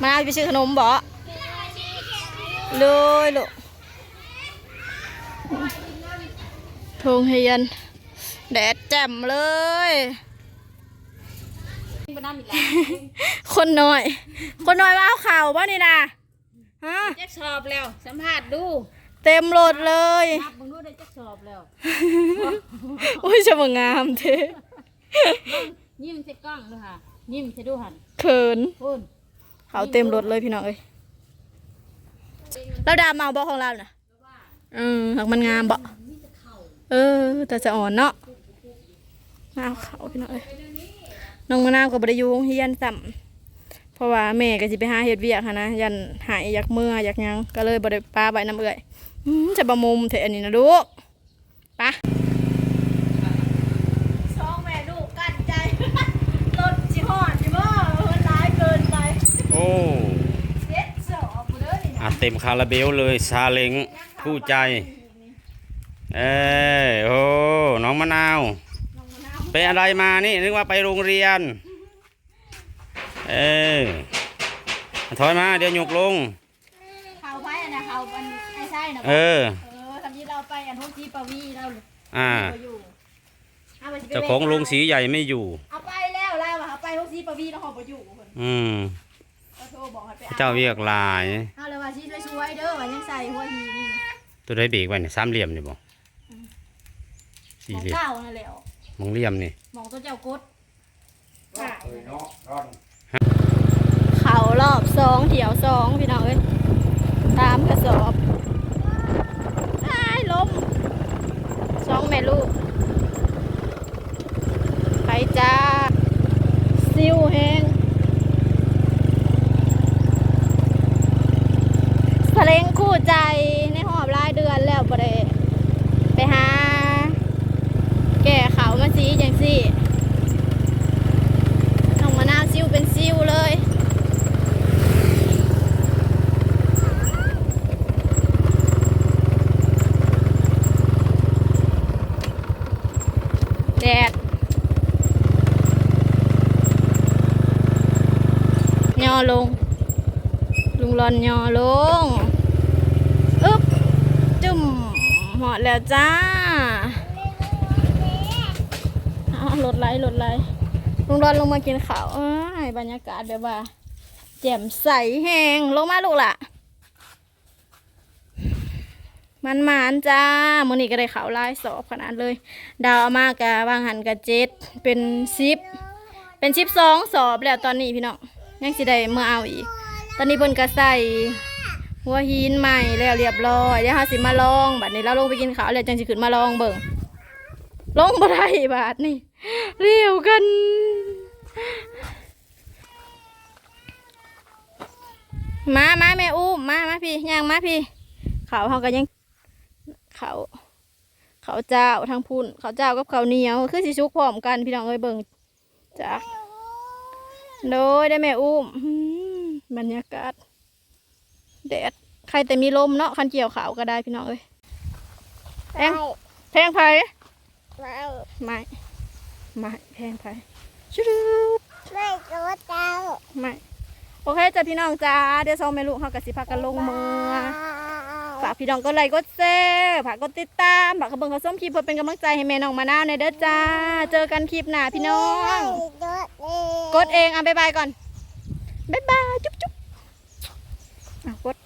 มะนาวไปซื้อขนมบ่เลยลูกโรงเรียน แดดแจ่มเลยไปน้ำอีกแล้วคนน้อย คนน้อยมาเอาข่าวบ่นี่นะฮะจักสอบแล้ว สัมภาษณ์ดู เต็มรถเลยนับมึงดูได้จักสอบแล้ว อุ้ยจะมางามเท่ยิ้มใส่กล้องดูค่ะ ยิ้มใส่ดูหันเขินพูน เขาเต็มรถเลยพี่น้องเอ้ยแล้วดาเมาบ่ของเราน่ะอืมหักมันงามบ่เออ แต่จะอ่อนเนาะมาเอาเขาพี่น้องเอ้ยน้องมะนาวก็บ่ได้อยู่โรงเรียนซ้ำเพราะว่าแม่ก็สิไปหาเฮ็ดเวียกหั้นะยันหายอยากเมื่ออยากยังก็เลยบ่ได้ปาไว้น้ำเอื้อยอืมจะมุมเถอะอันนี้นะลูกไปะสองแม่ลูกกันใจ รถสิฮอดสิบ่มันหลายเกินไป โอ้เด็ดสอบเด้อนี่นะอาเต็มคาราเบลเลยซาเล้งคู่ใจ เอ้ยโอ้น้องมะนาวไปอะไรมานี่นึกว่าไปโรงเรียน เอ้ยถอยมาเดี๋ยวหยกลงเขาไปอันนะเขาอันไอ้ไส้นะเออเออคำนี้เราไปอันทุกทีปาวีเราอ่าเราอยู่เอาไปสิไปเจ้าของโรงสีใหญ่ไม่อยู่ เอาไปแล้วล่ะว่าเอาไปทุกทีปาวีแล้วเขาไปอยู่เพิ่นอืมก็ โทรบอกให้ไปเอาเจ้าเวียกหลาย เอาเลยว่าชีช่วยๆเด้อว่ายังใส่หัวหินตัวได้เบรกไว้เนี่ยสามเหลี่ยมนี่บ่ขสี่องเหลี่ยมเก่านั่นแหละมองเหลี่ยมนี่มองตัวเจ้ากดเขารอบสองเถียวสองพี่น้องเอ้ยตามกระสอบอ้ายล้มสองแม่ลูก ไปจ้า ซิวแห้ง เพลงคู่ใจในหอบรายเดือนแล้วบ่ได้ไปหา แก่เขามาสีอย่างสิน้องมะนาวซิวเป็นซิวเลยแดดย่อลง ลุงรอนย่อลง อึ๊บ จุ่ม เหาะแล้วจ้าอ้ารถไหลรถไหลลุงรอนลงมากินข้าวอ้ายบรรยากาศแบบว่า แจ่มใสแหงลงมาลูกล่ะมันหมานจ้ามื้อนี้ก็ได้ข่าวลายสอบขนาดเลย ดาวอามากะวางหันกะเจ็ดเป็นสิบเป็นสิบสองสอบแล้วตอนนี้พี่น้องยังสิได้เมื่อเอาอีก ตอนนี้เพิ่นก็ใส่ หัวหินใหม่แล้วเรียบร้อยเดี๋ยวเฮาสิมาลองบัดนี้เราลงไปกินข้าวแล้วจังสิขึ้นมาลองเบิ่งลงบ่ได้บาดนี่เรียวกันมามาแม่อุ้มมามาพี่ย่างมาพี่เขาเฮาก็ยังเขาวข้าเจ้าทางพุ่นเขาเจ้ากับเขาเหนียวคือสิสุกพร้อมกันพี่น้องเอ้ยเบิ่งจ้ะโดยได้แม่อุ้มบรรยากาศ แดดใครแต่มีลมเนาะคันเกี่ยวขาวก็ได้พี่น้องเอ้ยแพงแพงไผไม่ไม่แพงไผชุดบไม่รู้เจ้าไม่โอเคจ้ะพี่น้องจ้าเดี๋ยวซองแม่ลูกเขากะสิพากันลงมือฝากพี่น้องก็ไลค์กดแชร์ฝากกดติดตามฝากกระเบื้องเขาส้มคลิปเพื่อเป็นกำลังใจให้แม่น้องมานาวในอยเด้อจ้า เจอกันคลิปหน้าพี่น้อง กดเองอะบ๊ายบายก่อนบ๊ายบายจุ๊บจุ๊บ อะกด